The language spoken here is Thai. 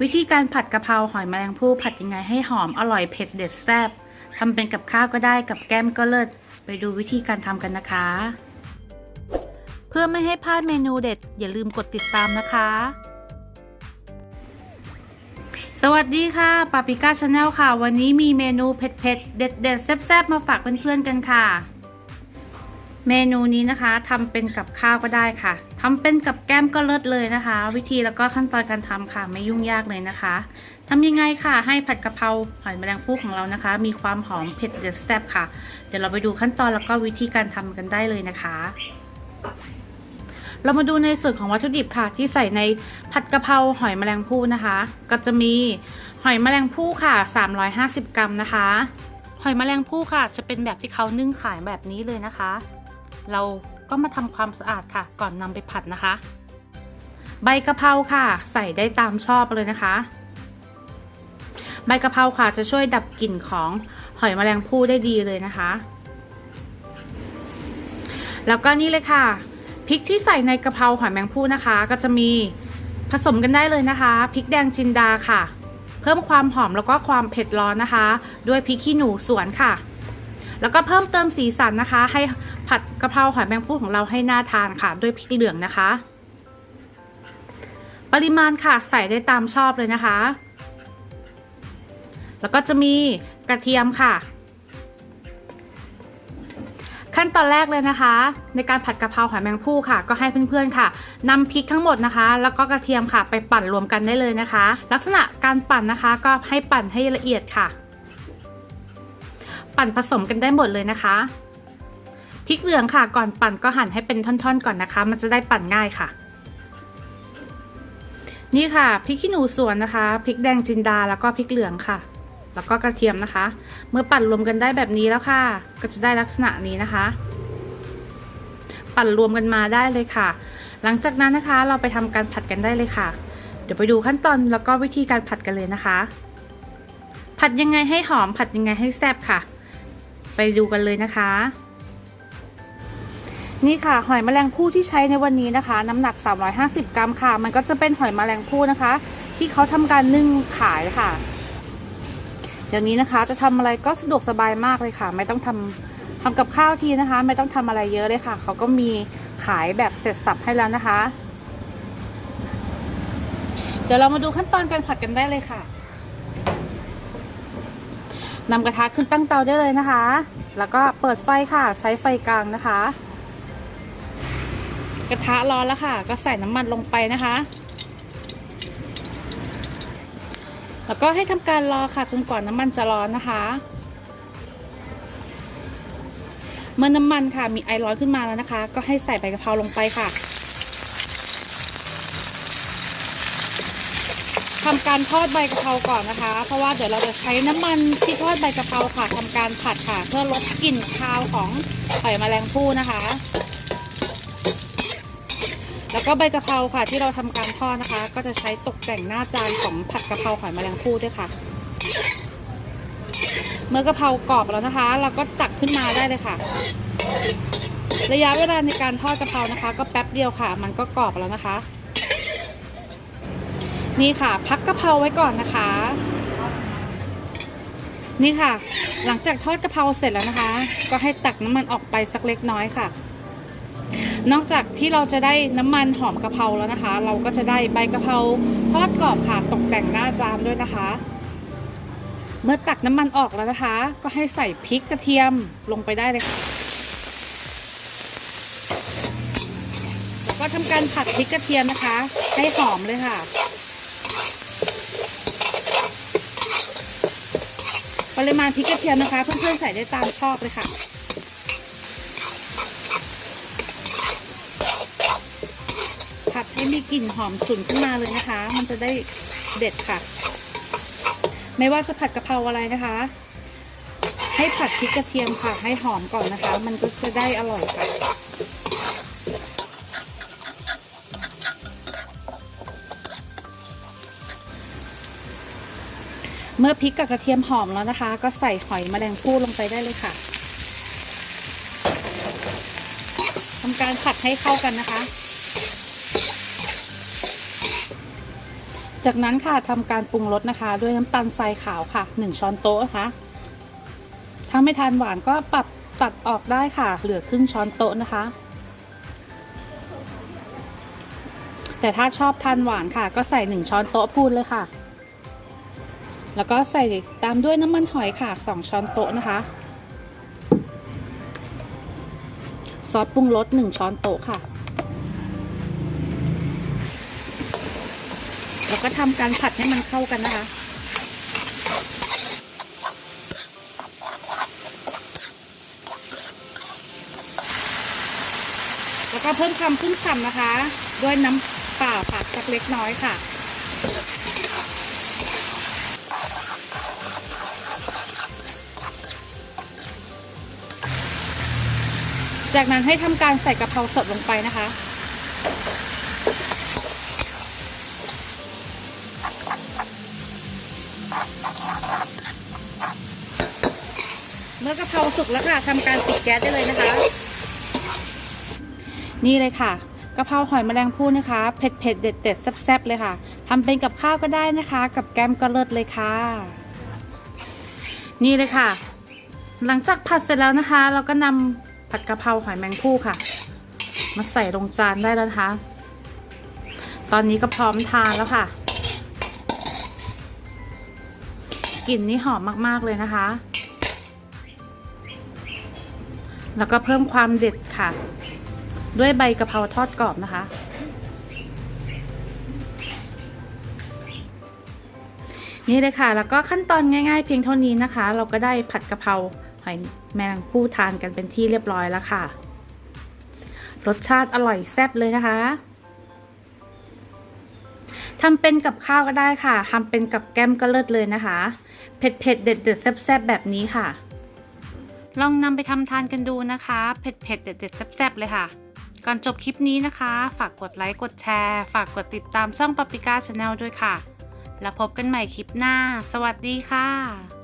วิธีการผัดกะเพราหอยแมลงภู่ผัดยังไงให้หอมอร่อยเผ็ดเด็ดแซ่บทำเป็นกับข้าวก็ได้กับแก้มก็เลิศไปดูวิธีการทำกันนะคะ เพื่อไม่ให้พลาดเมนูเด็ด อย่าลืมกดติดตามนะคะ สวัสดีค่ะปาปิก้าชาแนลค่ะ วันนี้มีเมนูเผ็ดๆเด็ดๆแซ่บๆมาฝากเพื่อนๆกันค่ะ เมนูนี้นะคะทำเป็นกับข้าวก็ได้ค่ะทำเป็นกับแก้มก็เลิศเลยนะคะ วิธีแล้วก็ขั้นตอนการทำค่ะไม่ยุ่งยากเลยนะคะทำยังไงค่ะ ให้ผัดกะเพราหอยแมลงภู่ของเรานะคะ มีความหอมเผ็ดเด็ดแซ่บค่ะ เดี๋ยวเราไปดูขั้นตอนแล้วก็วิธีการทำกันได้เลยนะคะ เรามาดูในส่วนของวัตถุดิบค่ะ ที่ใส่ในผัดกะเพราหอยแมลงภู่นะคะ ก็จะมีหอยแมลงภู่ค่ะ 350 กรัมนะคะ หอยแมลงภู่ค่ะ จะเป็นแบบที่เขานึ่งขายแบบนี้เลยนะคะ เราก็มาทำความสะอาดค่ะ ก่อนนำไปผัดนะคะ ใบกะเพราค่ะ ใส่ได้ตามชอบเลยนะคะ ใบกะเพราค่ะจะช่วยดับกลิ่นของหอยแมลงภู่ได้ดีเลยนะคะ แล้วก็นี่เลยค่ะพริกที่ใส่ในกะเพราหอยแมงภู่นะคะ ก็จะมีผสมกันได้เลยนะคะพริกแดงจินดาค่ะ เพิ่มความหอมแล้วก็ความเผ็ดร้อนนะคะ ด้วยพริกขี้หนูสวนค่ะ แล้วก็เพิ่มเติมสีสันนะคะ ให้ผัดกะเพราหอยแมงภู่ของเราให้น่าทานค่ะ ด้วยพริกเหลืองนะคะ ปริมาณค่ะใส่ได้ตามชอบเลยนะคะ แล้วก็จะมีกระเทียมค่ะ ขั้นตอนแรกเลยนะคะ ในการผัดกะเพราหอยแมงภู่ค่ะ ก็ให้เพื่อนๆค่ะนำพริกทั้งหมดนะคะ แล้วก็กระเทียมค่ะ ไปปั่นรวมกันได้เลยนะคะ ลักษณะการปั่นนะคะก็ให้ปั่นให้ละเอียดค่ะ ปั่นผสมกันได้หมดเลยนะคะพริกเหลืองค่ะ ก่อนปั่นก็หั่นให้เป็นท่อนๆ ก่อนนะคะ มันจะได้ปั่นง่ายค่ะ นี่ค่ะพริกขี้หนูสวนนะคะพริกแดงจินดาแล้วก็พริกเหลืองค่ะ แล้วก็กระเทียมนะคะ เมื่อปั่นรวมกันได้แบบนี้แล้วค่ะ ก็จะได้ลักษณะนี้นะคะ ปั่นรวมกันมาได้เลยค่ะ หลังจากนั้นนะคะเราไปทำการผัดกันได้เลยค่ะ เดี๋ยวไปดูขั้นตอนแล้วก็วิธีการผัดกันเลยนะคะ ผัดยังไงให้หอมผัดยังไงให้แซ่บค่ะ ไปดูกันเลยนะคะ นี่ค่ะหอยแมลงภู่ที่ใช้ในวันนี้นะคะ น้ำหนัก 350 กรัมค่ะ มันก็จะเป็นหอยแมลงภู่นะคะ ที่เขาทำการนึ่งขายค่ะ เดี๋ยวนี้นะคะจะทำอะไรก็สะดวกสบายมากเลยค่ะ ไม่ต้องทำทำกับข้าวทีนะคะ ไม่ต้องทำอะไรเยอะเลยค่ะ เขาก็มีขายแบบเสร็จสับให้แล้วนะคะ เดี๋ยวเรามาดูขั้นตอนการผัดกันได้เลยค่ะ นำกระทะขึ้นตั้งเตาได้เลยนะคะ แล้วก็เปิดไฟค่ะ ใช้ไฟกลางนะคะ กระทะร้อนแล้วค่ะ ก็ใส่น้ำมันลงไปนะคะ แล้วก็ให้ทำการรอค่ะจนกว่าน้ำมันจะร้อนนะคะ เมื่อน้ำมันค่ะมีไอร้อนขึ้นมาแล้วนะคะ ก็ให้ใส่ใบกะเพราลงไปค่ะ ทำการทอดใบกะเพราก่อนนะคะ เพราะว่าเดี๋ยวเราจะใช้น้ำมันที่ทอดใบกะเพราค่ะทำการผัดค่ะ เพื่อลดกลิ่นคาวของหอยแมลงภู่นะคะ แล้วก็ใบกะเพราค่ะที่เราทำการทอดนะคะ ก็จะใช้ตกแต่งหน้าจานของผัดกะเพราหอยแมลงภู่ด้วยค่ะ เมื่อกะเพรากรอบแล้วนะคะ เราก็ตักขึ้นมาได้เลยค่ะ ระยะเวลาในการทอดกะเพรานะคะ ก็แป๊บเดียวค่ะ มันก็กรอบแล้วนะคะ นี่ค่ะ พักกะเพราไว้ก่อนนะคะ นี่ค่ะ หลังจากทอดกะเพราเสร็จแล้วนะคะ ก็ให้ตักน้ำมันออกไปสักเล็กน้อยค่ะ นอกจากที่เราจะได้น้ำมันหอมกะเพราแล้วนะคะ เราก็จะได้ใบกะเพราทอดกรอบค่ะตกแต่งหน้าจานด้วยนะคะ เมื่อตักน้ำมันออกแล้วนะคะ ก็ให้ใส่พริกกระเทียมลงไปได้เลยค่ะแล้วก็ทำการผัดพริกกระเทียมนะคะ ให้หอมเลยค่ะ ริมาณพริกกระเทียมนะคะ เพื่อนๆใส่ได้ตามชอบเลยค่ะ ผัดให้มีกลิ่นหอมฉุนขึ้นมาเลยนะคะ มันจะได้เด็ดค่ะ ไม่ว่าจะผัดกะเพราอะไรนะคะ ให้ผัดพริกกระเทียมค่ะ ให้หอมก่อนนะคะ มันก็จะได้อร่อยค่ะ เมื่อพริกกับกระเทียมหอมแล้วนะคะ ก็ใส่หอยแมลงภู่ลงไปได้เลยค่ะทำการผัดให้เข้ากันนะคะ จากนั้นค่ะทำการปรุงรสนะคะ ด้วยน้ำตาลทรายขาวค่ะ 1 ช้อนโต๊ะนะคะถ้าไม่ทานหวานก็ปรับตัดออกได้ค่ะ เหลือครึ่งช้อนโต๊ะนะคะ แต่ถ้าชอบทานหวานค่ะ ก็ใส่ 1 ช้อนโต๊ะพูนเลยค่ะ แล้วก็ใส่ตามด้วยน้ำมันหอยค่ะ 2 ช้อนโต๊ะนะคะ ซอสปรุงรส 1 ช้อนโต๊ะค่ะ แล้วก็ทำการผัดให้มันเข้ากันนะคะแล้วก็เพิ่มความชุ่มฉ่ำนะคะ ด้วยน้ำเปล่าค่ะสักเล็กน้อยค่ะ จากนั้นให้ทำการใส่กะเพราสดลงไปนะคะ เมื่อกะเพราสุกแล้วค่ะทำการปิดแก๊สได้เลยนะคะ นี่เลยค่ะกะเพราหอยแมลงภู่นะคะ เผ็ดเผ็ดเด็ดเด็ดแซ่บๆเลยค่ะทำเป็นกับข้าวก็ได้นะคะ กับแกมก็เลิศเลยค่ะ นี่เลยค่ะ หลังจากผัดเสร็จแล้วนะคะ เราก็นำ ผัดกะเพราหอยแมงภู่ค่ะ มาใส่ลงจานได้แล้วนะคะ ตอนนี้ก็พร้อมทานแล้วค่ะกลิ่นนี่หอมมาก ๆ เลยนะคะ แล้วก็เพิ่มความเด็ดค่ะ ด้วยใบกะเพราทอดกรอบนะคะ นี่เลยค่ะ แล้วก็ขั้นตอนง่าย ๆ เพียงเท่านี้นะคะ เราก็ได้ผัดกะเพรา หอยแมลงภู่ทานกันเป็นที่เรียบร้อยแล้วค่ะ รสชาติอร่อยแซ่บเลยนะคะทำเป็นกับข้าวก็ได้ค่ะทำเป็นกับแก้มก็เลิศเลยนะคะ เผ็ดเผ็ดๆเด็ดเด็ดๆแซ่บๆแบบนี้ค่ะ ลองนำไปทำทานกันดูนะคะ เผ็ดเผ็ดๆเด็ดเด็ดๆแซ่บๆเลยค่ะ ก่อนจบคลิปนี้นะคะ ฝากกดไลค์ กดแชร์ ฝากกดติดตามช่องป a ปิก้าชาแนลด้วยค่ะ แล้วพบกันใหม่คลิปหน้า สวัสดีค่ะ